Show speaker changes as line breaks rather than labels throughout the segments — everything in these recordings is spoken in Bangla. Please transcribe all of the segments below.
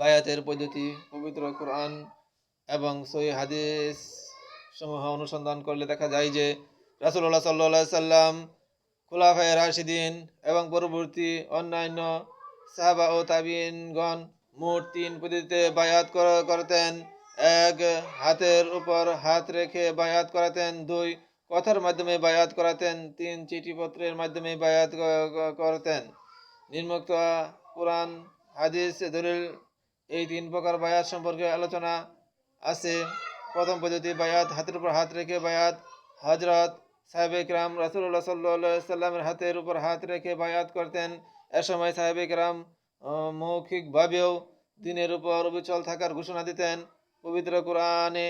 বায়াতের পদ্ধতি পবিত্র কোরআন এবং সই হাদিস সমূহ অনুসন্ধান করলে দেখা যায় যে রাসুল্লাহ সাল্লা সাল্লাম খোলাফায় রাশিদিন এবং পরবর্তী অন্যান্য সাহাবা ও তাবিনগণ মোট তিন পদ্ধতিতে বায়াত করতেন এক হাতের উপর হাত রেখে বায়াত করাতেন দুই কথার মাধ্যমে বায়াত করাতেন তিন চিঠিপত্রের মাধ্যমে বায়াত করতেন নির্মুক্ত কোরআন হাদিস দলিল এই তিন প্রকার বায়াত সম্পর্কে আলোচনা আছে প্রথম পদ্ধতি বায়াত হাতের উপর হাত রেখে বায়াত হজরত সাহেব ইকরাম রাসুল্লাহ সাল্লাহ সাল্লামের হাতের উপর হাত রেখে বায়াত করতেন এ সময় সাহেব ইকরাম মৌখিকভাবেও দিনের উপর অবিচল থাকার ঘোষণা দিতেন পবিত্র কোরআনে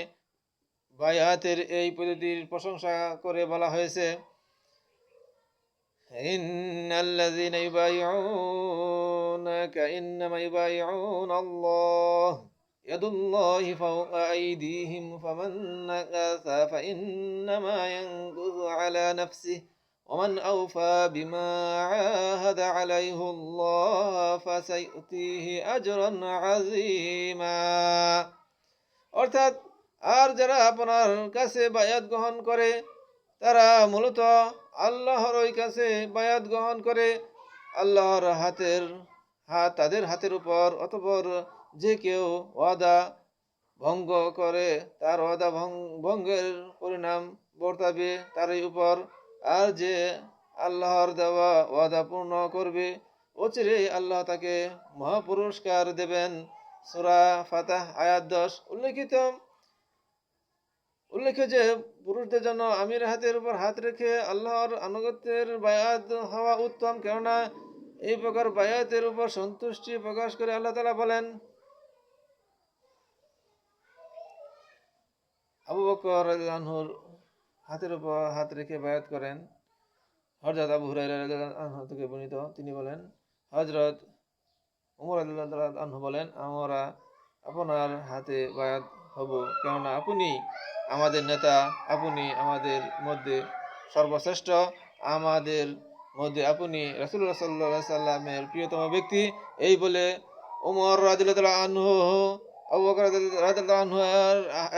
বায়াতের এই পদ্ধতির প্রশংসা করে বলা হয়েছে أرسلناك إنما يبايعون الله يد الله فوق أيديهم فمن نكث فإنما ينكث على نفسه ومن أوفى بما عاهد عليه الله فسيؤتيه أجرا عظيما অর্থাৎ আর যারা আপনার কাছে বায়াত গ্রহণ করে তারা মূলত আল্লাহর ওই কাছে বায়াত গ্রহণ করে আল্লাহর হাতের হাত তাদের হাতের উপর অতপর যে কেউ ওয়াদা ভঙ্গ করে তার ওয়াদা ভঙ্গের পরিণাম বর্তাবে তারই উপর আর যে আল্লাহর দেওয়া ওয়াদা পূর্ণ করবে অচিরে আল্লাহ তাকে মহাপুরস্কার দেবেন সুরা ফাতাহ আয়াত দশ উল্লেখিত উল্লেখ্য যে পুরুষদের জন্য আমির হাতের উপর হাত রেখে আল্লাহর আনুগত্যের বায়াত হওয়া উত্তম কেননা এই প্রকার বায়াতের উপর সন্তুষ্টি প্রকাশ করে আল্লাহ তালা বলেন আবু বকর আনহুর হাতের উপর হাত রেখে বায়াত করেন হরজাদ আবু হুরাইহ থেকে বর্ণিত তিনি বলেন হজরত উমর আল্লাহ আনহু বলেন আমরা আপনার হাতে বায়াত হব কেননা আপনি আমাদের নেতা আপনি আমাদের মধ্যে সর্বশ্রেষ্ঠ আমাদের মধ্যে আপনি রাসুল্লাহ সাল্লা সাল্লামের প্রিয়তম ব্যক্তি এই বলে ওমর রাজুল্লাহ আনহ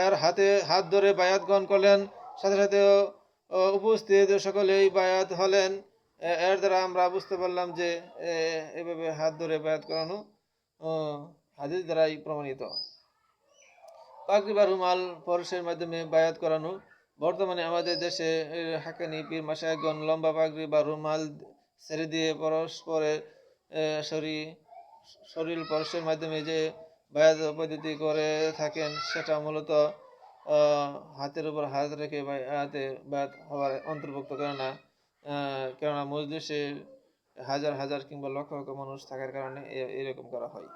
এর হাতে হাত ধরে বায়াত গ্রহণ করলেন সাথে সাথে উপস্থিত সকলেই বায়াত হলেন এর দ্বারা আমরা বুঝতে পারলাম যে এভাবে হাত ধরে বায়াত করানো হাদিস দ্বারাই প্রমাণিত পাকরিবার রুমাল পরশের মাধ্যমে বায়াত করানো বর্তমানে আমাদের দেশে হাকানি পীর মাসায়গণ লম্বা পাগড়ি বা রুমাল ছেড়ে দিয়ে পরস্পরের শরীর শরীর পরশের মাধ্যমে যে বায়াত পদ্ধতি করে থাকেন সেটা মূলত হাতের উপর হাত রেখে হাতে বায়াত হওয়ার অন্তর্ভুক্ত করে না কেননা মজলিসে হাজার হাজার কিংবা লক্ষ লক্ষ মানুষ থাকার কারণে এরকম করা হয়